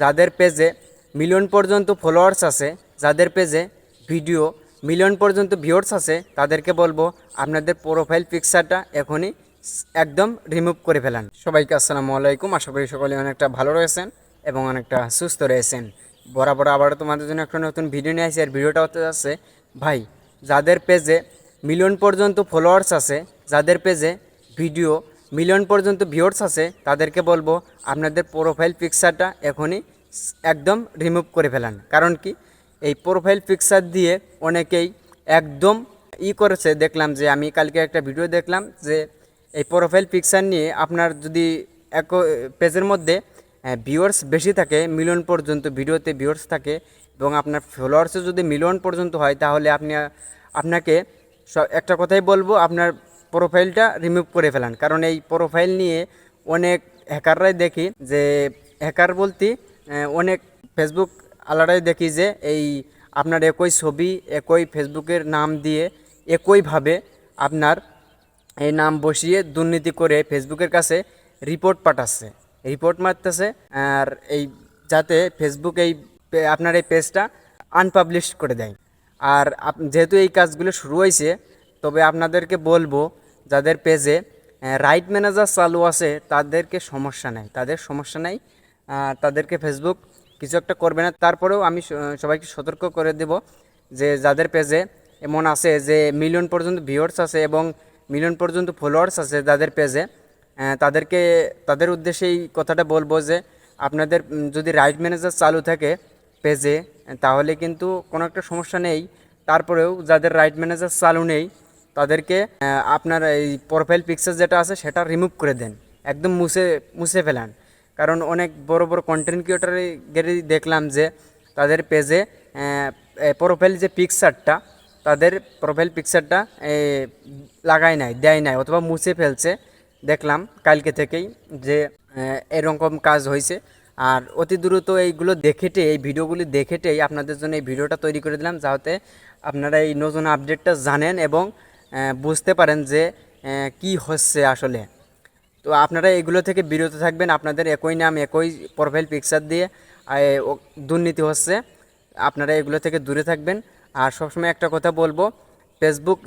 যাদের পেজে মিলিয়ন পর্যন্ত ফলোয়ার্স আছে, যাদের পেজে ভিডিও মিলিয়ন পর্যন্ত ভিউয়ার্স আছে, তাদেরকে বলব আপনাদের প্রোফাইল পিকচারটা এখনই একদম রিমুভ করে ফেলান। সবাইকে আসসালামু আলাইকুম, আশা করি সকলে অনেকটা ভালো রয়েছেন এবং অনেকটা সুস্থ রয়েছেন। বরাবর আবারও তোমাদের জন্য একটা নতুন ভিডিও নিয়ে আসি, আর ভিডিওটা হতে যাচ্ছে, ভাই, যাদের পেজে মিলিয়ন পর্যন্ত ফলোয়ার্স আছে, যাদের পেজে ভিডিও মিলিয়ন পর্যন্ত ভিউয়ার্স আছে, তাদেরকে বলব আপনাদের প্রোফাইল পিকচারটা এখনই একদম রিমুভ করে ফেলান। কারণ কি? এই প্রোফাইল পিকচার দিয়ে অনেকেই একদম ই করেছে, দেখলাম যে আমি কালকে একটা ভিডিও দেখলাম যে এই প্রোফাইল পিকচার নিয়ে আপনার যদি এক পেজের মধ্যে ভিউয়ার্স বেশি থাকে মিলিয়ন পর্যন্ত ভিডিওতে ভিউয়ার্স থাকে এবং আপনার ফলোয়ার্সও যদি মিলিয়ন পর্যন্ত হয়, তাহলে আপনি, আপনাকে স- একটা কথাই বলব, আপনার প্রোফাইলটা রিমুভ করে ফেলান। কারণ এই প্রোফাইল নিয়ে অনেক হ্যাকাররাই দেখি যে হ্যাকার বলতে অনেক ফেসবুক আলাদাই দেখি যে, এই আপনার একই ছবি, একই ফেসবুকের নাম দিয়ে একইভাবে আপনার এই নাম বসিয়ে দুর্নীতি করে ফেসবুকের কাছে রিপোর্ট পাঠাচ্ছে। রিপোর্ট মারতেছে আর এই যাতে ফেসবুক এই আপনার এই পেজটা আনপাবলিশ করে দেয়। আর যেহেতু এই কাজগুলো শুরু হয়েছে, তবে আপনাদেরকে বলব যাদের পেজে রাইট ম্যানেজার চালু আছে, তাদেরকে সমস্যা নেই। তাদের সমস্যা নেই তাদেরকে ফেসবুক কিছু একটা করবে না। তারপরেও আমি সবাইকে সতর্ক করে দেব যে যাদের পেজে এমন আছে যে মিলিয়ন পর্যন্ত ভিউয়ার্স আছে এবং মিলিয়ন পর্যন্ত ফলোয়ার্স আছে যাদের পেজে তাদেরকে, তাদের উদ্দেশ্যে এই কথাটা বলব যে আপনাদের যদি রাইট ম্যানেজার চালু থাকে পেজে, তাহলে কিন্তু কোনো একটা সমস্যা নেই। তারপরেও যাদের রাইট ম্যানেজার চালু নেই তাদেরকে আপনার এই প্রোফাইল পিকচার যেটা আছে সেটা রিমুভ করে দেন। একদম মুছে মুছে ফেলান। কারণ অনেক বড় বড় কন্টেন্ট ক্রিয়েটারের দেখলাম যে তাদের পেজে প্রোফাইল যে পিকচারটা তাদের প্রোফাইল পিকচারটা লাগায় নাই, দেয় নাই, অথবা মুছে ফেলছে। দেখলাম কালকে থেকেই যে এরকম কাজ হয়েছে। আর অতি দ্রুত এইগুলো দেখেটে এই ভিডিওগুলি দেখেটেই আপনাদের জন্য এই ভিডিওটা তৈরি করে দিলাম, যাতে আপনারা এই নতুন আপডেটটা জানেন এবং বুঝতে পারেন যে কি হচ্ছে আসলে। তো আপনারা এগুলো থেকে বিরত থাকবেন, আপনাদের একই নাম, একই প্রোফাইল পিকচার দিয়ে দুর্নীতি হচ্ছে, আপনারা এগুলো থেকে দূরে থাকবেন। আর সবসময় একটা কথা বলব ফেসবুক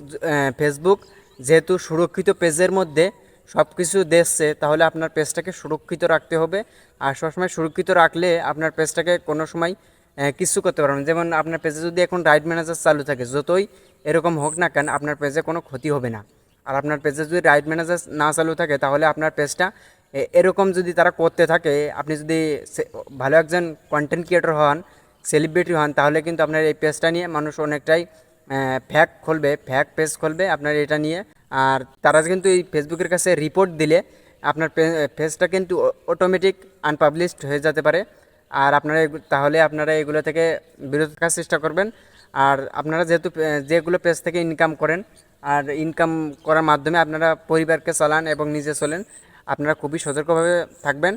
ফেসবুক যেহেতু সুরক্ষিত পেজের মধ্যে সব কিছু দেখছে তাহলে আপনার পেজটাকে সুরক্ষিত রাখতে হবে। আর সবসময় সুরক্ষিত রাখলে আপনার পেজটাকে কোনো সময় কিছু করতে পারবেন। যেমন আপনার পেজে যদি এখন রাইট ম্যানেজার চালু থাকে, যতই এরকম হোক না কেন, আপনার পেজে কোনো ক্ষতি হবে না। আর আপনার পেজে যদি রাইট ম্যানেজার না চালু থাকে, তাহলে আপনার পেজটা এরকম যদি তারা করতে থাকে, আপনি যদি ভালো একজন কন্টেন্ট ক্রিয়েটর হন সেলিব্রিটি হন, তাহলে কিন্তু আপনার এই পেজটা নিয়ে মানুষ অনেকটাই ফ্যাক খুলবে ফ্যাক পেজ খুলবে আপনার এটা নিয়ে। আর তারা কিন্তু এই ফেসবুকের কাছে রিপোর্ট দিলে আপনার পেজটা কিন্তু অটোমেটিক আনপাবলিশড হয়ে যেতে পারে। আর আপনারা তাহলে আপনারা এগুলো থেকে বিরত থাকার চেষ্টা করবেন। আর আপনারা যেহেতু যেগুলো পেজ থেকে ইনকাম করেন, আর ইনকাম করার মাধ্যমে আপনারা পরিবারকে চালান এবং নিজে চলেন, আপনারা খুবই সতর্কভাবে থাকবেন।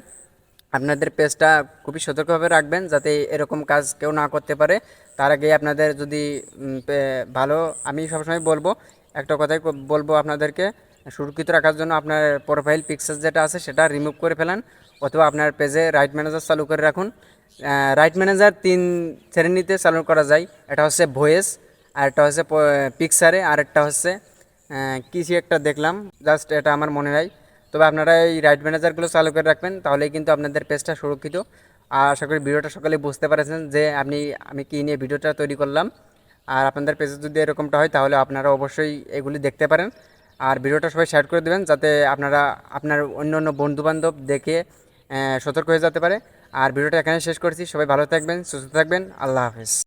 আপনাদের পেজটা খুবই সতর্কভাবে রাখবেন যাতে এরকম কাজ কেউ না করতে পারে। তার আগে আপনাদের যদি ভালো, আমি সবসময় বলব, একটা কথাই বলব আপনাদেরকে সুরক্ষিত রাখার জন্য আপনার প্রোফাইল পিকচার যেটা আছে সেটা রিমুভ করে ফেলান, অথবা আপনার পেজে রাইট ম্যানেজার চালু করে রাখুন। রাইট ম্যানেজার তিন শ্রেণীতে চালু করা যায় এটা হচ্ছে ভয়েস আর একটা হচ্ছে পিকচারে আর একটা হচ্ছে কিছু একটা দেখলাম জাস্ট এটা আমার মনে নাই। তবে আপনারা এই রাইট ম্যানেজারগুলো চালু করে রাখবেন, তাহলেই কিন্তু আপনাদের পেজটা সুরক্ষিত। আর আশা করি ভিডিওটা সকলে বুঝতে পারছেন যে আপনি, আমি কী নিয়ে ভিডিওটা তৈরি করলাম। আর আপনাদের পেজে যদি এরকমটা হয়, তাহলে আপনারা অবশ্যই এগুলি দেখতে পারেন। আর ভিডিওটা সবাই শেয়ার করে দেবেন যাতে আপনারা, আপনার অন্য অন্য বন্ধুবান্ধব দেখে সতর্ক হয়ে যেতে পারে। আর ভিডিওটা এখানে শেষ করছি। সবাই ভালো থাকবেন, সুস্থ থাকবেন। আল্লাহ হাফেজ।